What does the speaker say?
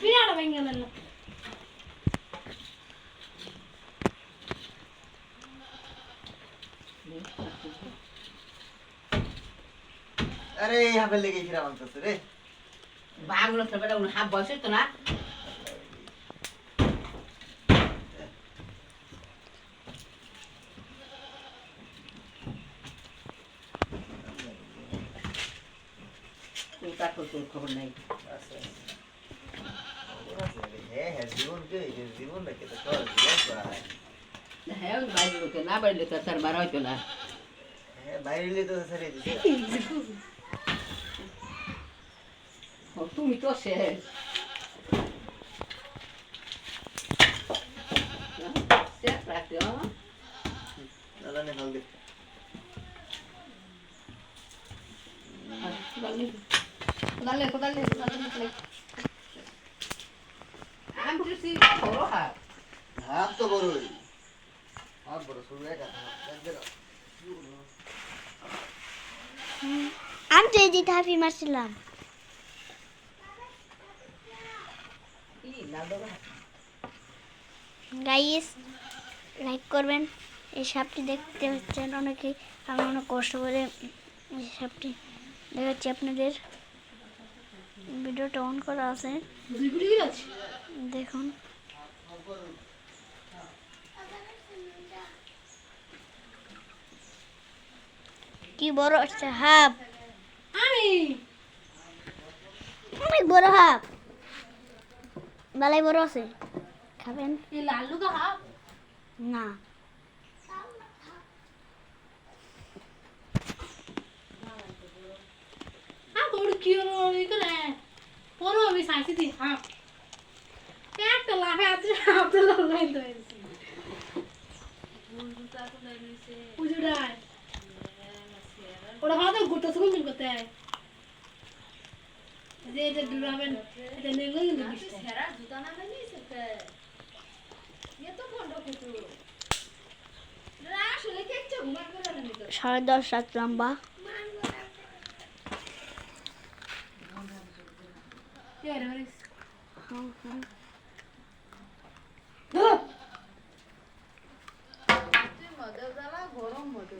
പിന്നാണ് ഭയങ്കര നല്ല अरे यहाँ बेलुका खेरा भन्छ रे बाग्लो सबैलाई उहाँ बस्यो त न তো কর জীবন প্রায়। হ্যাঁ ওই বাইরে লোকে না বাইরে তো তার বার হয়তো না। হ্যাঁ বাইরে তো তুমি তো শেষ। শেষ কোদালে কোদালে হাত তো বড়ই হাত বড় শুরু এক আমি তো এই যে হাফি মারছিলাম গাইস লাইক করবেন এই সাপটি দেখতে পাচ্ছেন অনেকে আমি অনেক কষ্ট করে এই সাপটি দেখাচ্ছি আপনাদের ভিডিওটা অন করা আছে। দেখুন। কি বড় একটা হাফ আমি! অনেক বড় হাফ বেলায় বড় আছে। খাবেন? কা না। তোর কি হলো এখানে পরে আমি সাইছি দি হাফ একটা লাফে আছে লাগাই দিয়েছি ওরা দিন করতে যে এটা এটা নেগো কিন্তু বৃষ্টি সাড়ে দশ রাত লম্বা। কে রে বাড়ি গরম মতো